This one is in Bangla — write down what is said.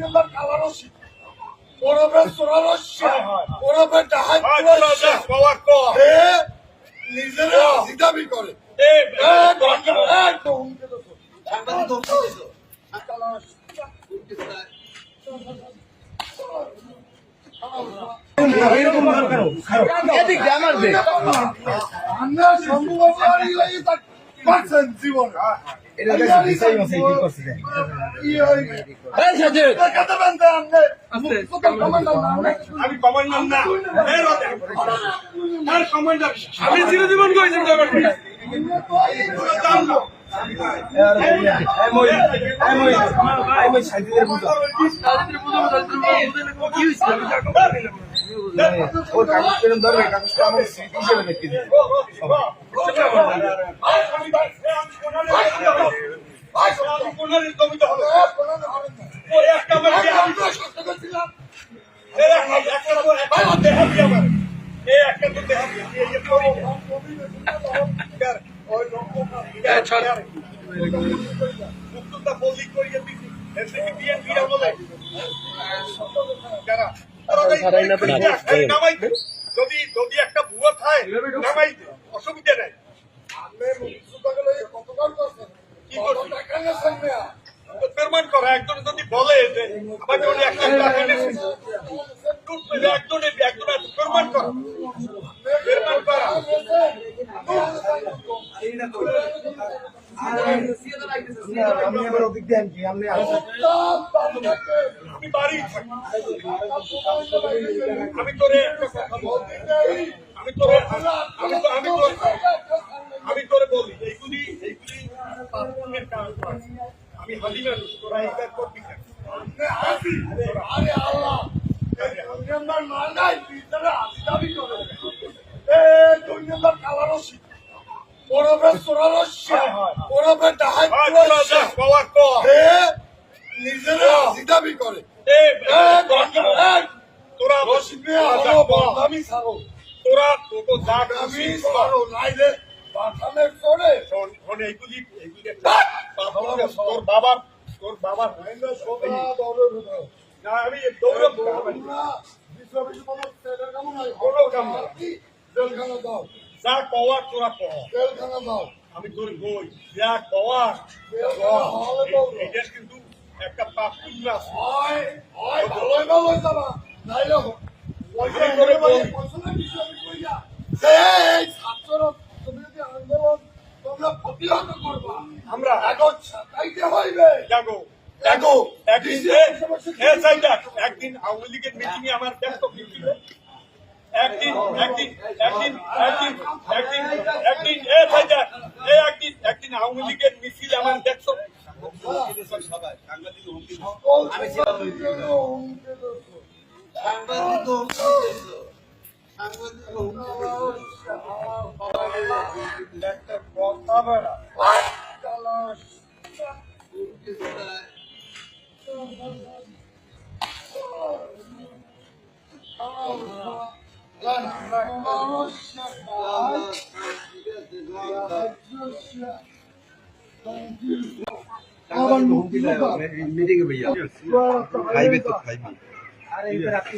নম্বর কালারসি ওরবে সোরারস্যা ওরবে ডাহাই পুরস্যা হে নিজেরা জিদাবি করে। আমরা সম্ভব তাক পাচ্ছেন জীবন। এটা দেখছি দিশাই মাসে কি করছে দেন। ই হই দেখাতে পারেন তো আপনি মুক্ত কমান্ডার না। আমি কমান্ডার না। আমি চিরজীবন কইছি ওর কাগজ পেন ধরবে কাগজটা আমার স্মৃতি হিসেবে দেখতে ও একটা যদি যদি একটা ভুয়া খায় নামাই অসুবিধা নাই। কি প্রমাণ করা একজন যদি বলে যে একটা টাকা এনেছে একজন একজন প্রমাণ করা প্রমাণ করা আমি আবার আপনি আমি তোরে আমি তোরে আমি তো আমি আমি। আমি মানুষ তোরা এইটা করবি নম্বর ডাহাই নিজেরা জিদাবি করে। তোরা বদনামি সারো তোরা তোকে যা আমি খুশি সারো নাইলে বাথানের করে শোন এইগুলি এইগুলি তোর বাবার তোর বাবার নাইলে সোনা দৌড়ে রুদো না আমি দৌড়ব তোমরা বিশ্ববিদ্যালয় কোনো ছেলের কাম নাই কোনো কাম জেলখানা দাও। যা কওয়ার তোরা জেলখানা দাও। আমি তোর বই যা কওয়ার এটা কিন্তু একটা পাপ পুণ্য আছে আমরা একদিন আওয়ামী লীগের মিটিং এ আমার ব্যস্ত ছিল। একদিন একদিন একদিন একদিন একদিন একদিন এ একদিন একদিন আওয়ামী লীগের মিছিল আমার দেখছ আমি একটা কথা বেড়া ভাইয়া খাইবে তো খাইবে। আরে এটা রাত্রি